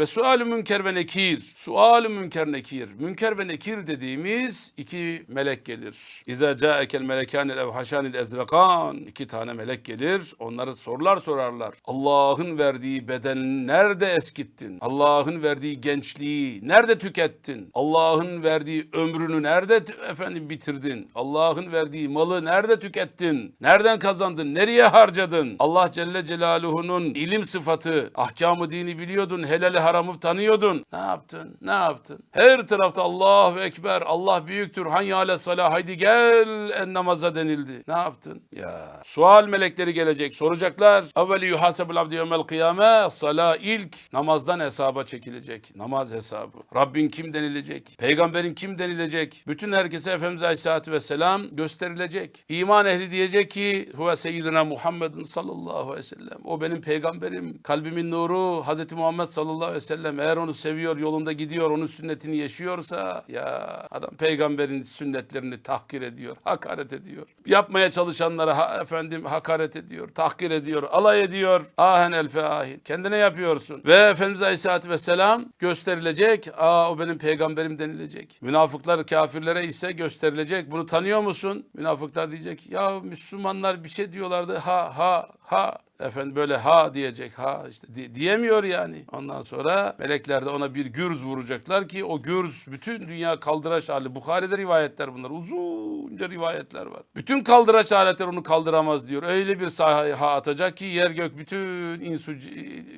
Ve sualü münker ve nekir. Sualü münker nekir. Münker ve nekir dediğimiz iki melek gelir. İza ca'ekel melekanil evhaşanil ezrakan. İki tane melek gelir. Onları sorular sorarlar. Allah'ın verdiği beden nerede eskittin? Allah'ın verdiği gençliği nerede tükettin? Allah'ın verdiği ömrünü nerede efendim bitirdin? Allah'ın verdiği malı nerede tükettin? Nereden kazandın? Nereye harcadın? Allah Celle Celaluhu'nun ilim sıfatı, ahkamı dini biliyordun, helali haramı tanıyordun. Ne yaptın? Ne yaptın? Her tarafta Allahu Ekber, Allah büyüktür, hayyâle salah, haydi gel en namaza denildi. Ne yaptın? Ya. Sual melekleri gelecek, soracaklar. Evveli yuhasebul abdi yevmel kıyame, sala ilk namazdan hesaba çekilecek. Namaz hesabı. Rabbin kim denilecek? Peygamberin kim denilecek? Bütün herkese Efendimiz Aleyhisselatü Vesselam gösterilecek. İman ehli diyecek ki huve seyyidina Muhammedin sallallahu aleyhi ve sellem. O benim peygamberim. Kalbimin nuru Hazreti Muhammed sallallahu aleyhi ve. Eğer onu seviyor, yolunda gidiyor, onun sünnetini yaşıyorsa ya adam peygamberin sünnetlerini tahkir ediyor, hakaret ediyor. Yapmaya çalışanlara ha- efendim hakaret ediyor, tahkir ediyor, alay ediyor. Ahen el feahin. Kendine yapıyorsun. Ve Efendimiz Aleyhisselatü Vesselam gösterilecek. Aa o benim peygamberim denilecek. Münafıklar kafirlere ise gösterilecek. Bunu tanıyor musun? Münafıklar diyecek. Ya Müslümanlar bir şey diyorlardı. Ha ha ha. Efendim böyle ha diyecek ha işte di- diyemiyor yani. Ondan sonra melekler de ona bir gürz vuracaklar ki o gürz bütün dünya kaldıraç hali. Bukhari'de rivayetler bunlar. Uzunca rivayetler var. Bütün kaldıraç aletler onu kaldıramaz diyor. Öyle bir saha atacak ki yer gök bütün insu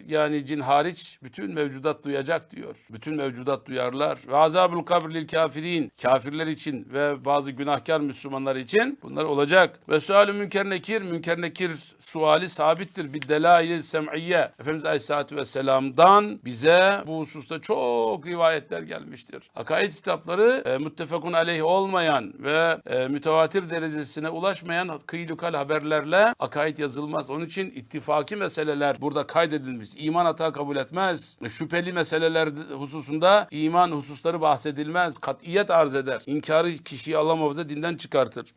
yani cin hariç bütün mevcudat duyacak diyor. Bütün mevcudat duyarlar. Ve azabul kabr lil kafirin. Kafirler için ve bazı günahkar Müslümanlar için bunlar olacak. Ve sualü münker nekir. Münker nekir suali sabittir. Bir delail sem'iyye. Efendimiz Aleyhisselatü Vesselam'dan bize bu hususta çok rivayetler gelmiştir. Akaid kitapları e, müttefakun aleyh olmayan ve e, mütevatir derecesine ulaşmayan kıylukal haberlerle akaid yazılmaz. Onun için ittifaki meseleler burada kaydedilmiş. İman hata kabul etmez. Şüpheli meseleler hususunda iman hususları bahsedilmez. Katiyet arz eder. İnkarı kişiyi Allah muhafaza dinden çıkartır.